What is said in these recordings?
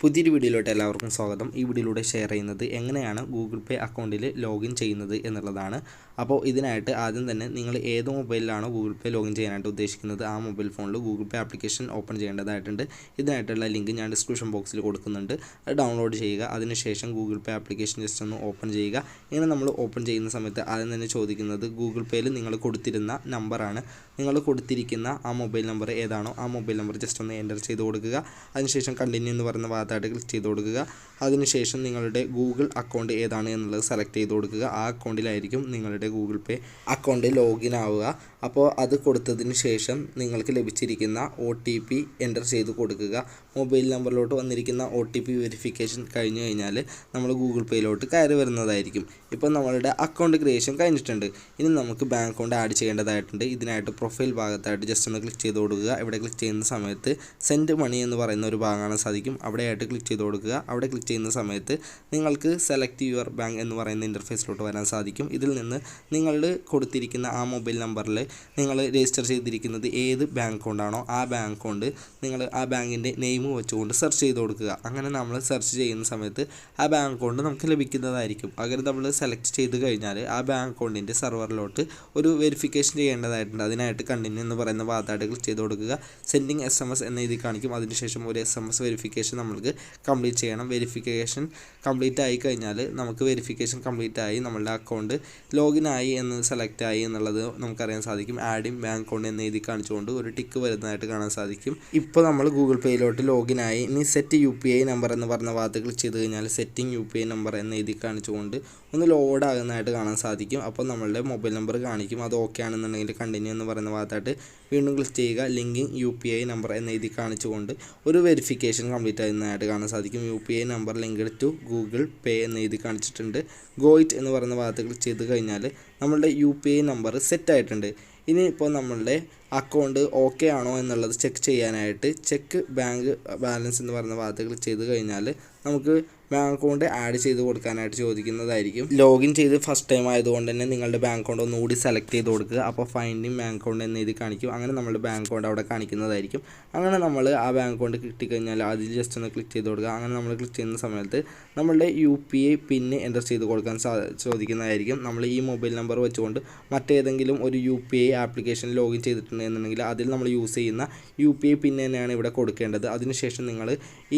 പുതിയൊരു വീഡിയോയിലോട്ട് എല്ലാവർക്കും സ്വാഗതം. ഈ വീഡിയോയിലൂടെ ഷെയർ ചെയ്യുന്നത് എങ്ങനെയാണ് ഗൂഗിൾ പേ അക്കൗണ്ടിൽ ലോഗിൻ ചെയ്യുന്നത് എന്നുള്ളതാണ്. അപ്പോൾ ഇതിനായിട്ട് ആദ്യം തന്നെ നിങ്ങൾ ഏത് മൊബൈലിലാണോ ഗൂഗിൾ പേ ലോഗിൻ ചെയ്യാനായിട്ട് ഉദ്ദേശിക്കുന്നത് ആ മൊബൈൽ ഫോണിൽ ഗൂഗിൾ പേ ആപ്ലിക്കേഷൻ ഓപ്പൺ ചെയ്യേണ്ടതായിട്ടുണ്ട്. ഇതിനായിട്ടുള്ള ലിങ്ക് ഞാൻ ഡിസ്ക്രിപ്ഷൻ ബോക്സിൽ കൊടുക്കുന്നുണ്ട്. അത് ഡൗൺലോഡ് ചെയ്യുക അതിനുശേഷം ഗൂഗിൾ പേ ആപ്ലിക്കേഷൻ ജസ്റ്റ് ഒന്ന് ഓപ്പൺ ചെയ്യുക. ഇങ്ങനെ നമ്മൾ ഓപ്പൺ ചെയ്യുന്ന സമയത്ത് ആദ്യം തന്നെ ചോദിക്കുന്നത് ഗൂഗിൾ പേയിൽ നിങ്ങൾ കൊടുത്തിരുന്ന നമ്പറാണ് നിങ്ങൾ കൊടുത്തിരിക്കുന്ന ആ മൊബൈൽ നമ്പർ ഏതാണോ ആ മൊബൈൽ നമ്പർ ജസ്റ്റ് ഒന്ന് എന്റർ ചെയ്ത് കൊടുക്കുക. അതിനുശേഷം കണ്ടിന്യൂ എന്ന് പറയുന്ന ഭാഗത്തായിട്ട് ക്ലിക്ക് ചെയ്ത് കൊടുക്കുക. അതിനുശേഷം നിങ്ങളുടെ ഗൂഗിൾ അക്കൗണ്ട് ഏതാണ് എന്നുള്ളത് സെലക്ട് ചെയ്ത് കൊടുക്കുക. ആ അക്കൗണ്ടിലായിരിക്കും നിങ്ങളുടെ ഗൂഗിൾ പേ അക്കൗണ്ട് ലോഗിൻ ആവുക. അപ്പോൾ അത് കൊടുത്തതിന് ശേഷം നിങ്ങൾക്ക് ലഭിച്ചിരിക്കുന്ന ഒ ടി പി എന്റർ ചെയ്ത് കൊടുക്കുക. മൊബൈൽ നമ്പറിലോട്ട് വന്നിരിക്കുന്ന ഒ ടി പി വെരിഫിക്കേഷൻ കഴിഞ്ഞു കഴിഞ്ഞാൽ നമ്മൾ ഗൂഗിൾ പേയിലോട്ട് കയറി വരുന്നതായിരിക്കും. ഇപ്പോൾ നമ്മളുടെ അക്കൗണ്ട് ക്രിയേഷൻ കഴിഞ്ഞിട്ടുണ്ട്. ഇനി നമുക്ക് ബാങ്ക് അക്കൗണ്ട് ആഡ് ചെയ്യേണ്ടതായിട്ടുണ്ട്. ഇതിനായിട്ട് പ്രൊഫൈൽ ഭാഗത്തായിട്ട് ജസ്റ്റ് ഒന്ന് ക്ലിക്ക് ചെയ്ത് കൊടുക്കുക. ഇവിടെ ക്ലിക്ക് ചെയ്യുന്ന സമയത്ത് സെൻഡ് മണി എന്ന് പറയുന്ന ഒരു ഭാഗമാണ് സാധിക്കും. അവിടെയായിട്ട് ക്ലിക്ക് ചെയ്ത് കൊടുക്കുക. അവിടെ ക്ലിക്ക് ചെയ്യുന്ന സമയത്ത് നിങ്ങൾക്ക് സെലക്ട് യുവർ ബാങ്ക് എന്ന് പറയുന്ന ഇന്റർഫേസിലോട്ട് വരാൻ സാധിക്കും. ഇതിൽ നിന്ന് നിങ്ങൾ കൊടുത്തിരിക്കുന്ന ആ മൊബൈൽ നമ്പറിൽ നിങ്ങൾ രജിസ്റ്റർ ചെയ്തിരിക്കുന്നത് ഏത് ബാങ്ക് അക്കൗണ്ടാണോ ആ ബാങ്ക് അക്കൗണ്ട് നിങ്ങൾ ആ ബാങ്കിന്റെ നെയിം വെച്ചുകൊണ്ട് സെർച്ച് ചെയ്ത് കൊടുക്കുക. അങ്ങനെ നമ്മൾ സെർച്ച് ചെയ്യുന്ന സമയത്ത് ആ ബാങ്ക് അക്കൗണ്ട് നമുക്ക് ലഭിക്കുന്നതായിരിക്കും. അങ്ങനെ നമ്മൾ സെലക്ട് ചെയ്ത് കഴിഞ്ഞാൽ ആ ബാങ്ക് അക്കൗണ്ടിന്റെ സെർവറിലോട്ട് ഒരു വെരിഫിക്കേഷൻ ചെയ്യേണ്ടതായിട്ടുണ്ട്. അതിനായിട്ട് കണ്ടിന്യൂ എന്ന് പറയുന്ന ഭാഗത്തായിട്ട് ക്ലിക്ക് ചെയ്ത് കൊടുക്കുക. സെൻഡിങ് എസ് എം എസ് എന്ന രീതി കാണിക്കും. അതിനുശേഷം ഒരു എസ് എം എസ് വെരിഫിക്കേഷൻ നമ്മൾക്ക് കംപ്ലീറ്റ് ചെയ്യണം. വെരിഫിക്കേഷൻ കംപ്ലീറ്റ് ആയി കഴിഞ്ഞാൽ നമുക്ക് വെരിഫിക്കേഷൻ കംപ്ലീറ്റ് ആയി നമ്മളുടെ അക്കൗണ്ട് ലോഗിൻ ആയി എന്ന് സെലക്ട് ആയി എന്നുള്ളത് നമുക്കറിയാൻ സാധിക്കും. ആഡിം ബാങ്ക് അക്കൗണ്ട് എന്ന് എഴുതി കാണിച്ചുകൊണ്ട് ഒരു ടിക്ക് വരുന്നതായിട്ട് കാണാൻ സാധിക്കും. ഇപ്പോൾ നമ്മൾ ഗൂഗിൾ പേയിലോട്ട് ലോഗിൻ ആയി. ഇനി set U P I number എന്ന് പറഞ്ഞ ഭാഗത്ത് ക്ലിക്ക് ചെയ്ത് കഴിഞ്ഞാൽ setting U P I number എന്ന് എഴുതി കാണിച്ചുകൊണ്ട് ഒന്ന് ലോഡ് ആകുന്നതായിട്ട് കാണാൻ സാധിക്കും. അപ്പോൾ നമ്മളുടെ മൊബൈൽ നമ്പർ കാണിക്കും. അത് ഓക്കെ ആണെന്നുണ്ടെങ്കിൽ കണ്ടിന്യൂ എന്ന് പറയുന്ന ഭാഗത്തായിട്ട് വീണ്ടും ക്ലിക്ക് ചെയ്യുക. Linking U P I number എന്ന് എഴുതി കാണിച്ചുകൊണ്ട് ഒരു വെരിഫിക്കേഷൻ കംപ്ലീറ്റ് ആകുന്നതായിട്ട് കാണാൻ സാധിക്കും. U P I number linked to Google Pay എന്ന് എഴുതി കാണിച്ചിട്ടുണ്ട്. ഗോയിറ്റ് എന്ന് പറയുന്ന ഭാഗത്ത് ക്ലിക്ക് ചെയ്ത് കഴിഞ്ഞാൽ നമ്മളുടെ U P I number set ആയിട്ടുണ്ട്. ഇനി നമ്മളുടെ അക്കൗണ്ട് ഓക്കെ ആണോ എന്നുള്ളത് ചെക്ക് ചെയ്യാനായിട്ട് ചെക്ക് ബാങ്ക് ബാലൻസ് എന്ന് പറയുന്ന ഭാഗത്ത് ക്ലിക്ക് ചെയ്ത് കഴിഞ്ഞാൽ നമുക്ക് ബാങ്ക് അക്കൗണ്ട് ആഡ് ചെയ്ത് കൊടുക്കാനായിട്ട് ചോദിക്കുന്നതായിരിക്കും. ലോഗിൻ ചെയ്ത് ഫസ്റ്റ് ടൈം ആയതുകൊണ്ട് തന്നെ നിങ്ങളുടെ ബാങ്ക് അക്കൗണ്ട് ഒന്നുകൂടി സെലക്ട് ചെയ്ത് കൊടുക്കുക. അപ്പോൾ ഫൈൻഡിങ് ബാങ്ക് അക്കൗണ്ട് എന്ന് എഴുതി കാണിക്കും. അങ്ങനെ നമ്മുടെ ബാങ്ക് അക്കൗണ്ട് അവിടെ കാണിക്കുന്നതായിരിക്കും. അങ്ങനെ നമ്മൾ ആ ബാങ്ക് അക്കൗണ്ട് കിട്ടിക്കഴിഞ്ഞാൽ അതിൽ ജസ്റ്റ് ഒന്ന് ക്ലിക്ക് ചെയ്ത് കൊടുക്കുക. അങ്ങനെ നമ്മൾ ക്ലിക്ക് ചെയ്യുന്ന സമയത്ത് നമ്മളുടെ U P I PIN enter ചെയ്ത് കൊടുക്കാൻ ചോദിക്കുന്നതായിരിക്കും. നമ്മൾ ഈ മൊബൈൽ നമ്പർ വെച്ചുകൊണ്ട് മറ്റേതെങ്കിലും ഒരു U P I application login ചെയ്തിട്ടുണ്ട് എന്നുണ്ടെങ്കിൽ അതിൽ നമ്മൾ യൂസ് ചെയ്യുന്ന യു പി ഐ പിൻ തന്നെയാണ് ഇവിടെ കൊടുക്കേണ്ടത്. അതിനുശേഷം നിങ്ങൾ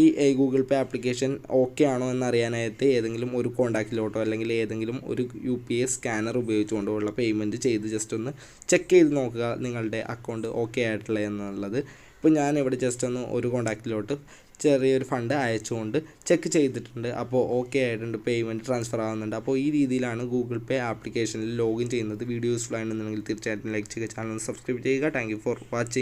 ഈ ഗൂഗിൾ പേ ആപ്ലിക്കേഷൻ ഓക്കെ ആണോ എന്നറിയാനായിട്ട് ഏതെങ്കിലും ഒരു കോൺടാക്റ്റിലോട്ടോ അല്ലെങ്കിൽ ഏതെങ്കിലും ഒരു യു പി ഐ സ്കാനർ ഉപയോഗിച്ചുകൊണ്ടോ ഉള്ള പേയ്മെന്റ് ചെയ്ത് ജസ്റ്റ് ഒന്ന് ചെക്ക് ചെയ്ത് നോക്കുക നിങ്ങളുടെ അക്കൗണ്ട് ഓക്കെ ആയിട്ടുള്ള എന്നുള്ളത്. ഇപ്പോൾ ഞാൻ ഇവിടെ ജസ്റ്റ് ഒന്ന് ഒരു കോൺടാക്റ്റിലോട്ട് ചെറിയൊരു ഫണ്ട് അയച്ചുകൊണ്ട് ചെക്ക് ചെയ്തിട്ടുണ്ട്. അപ്പോൾ ഓക്കെ ആയിട്ടുണ്ട് പേയ്മെന്റ് ട്രാൻസ്ഫർ ആകുന്നുണ്ട് അപ്പോൾ ഈ രീതിയിലാണ് ഗൂഗിൾ പേ ആപ്ലിക്കേഷനിൽ ലോഗിൻ ചെയ്യുന്നത്. വീഡിയോ യൂസ്ഫുൾ ആണെന്നുണ്ടെങ്കിൽ തീർച്ചയായിട്ടും ലൈക്ക് ചെയ്യുക. ചാനൽ സബ്സ്ക്രൈബ് ചെയ്യുക. Thank for watching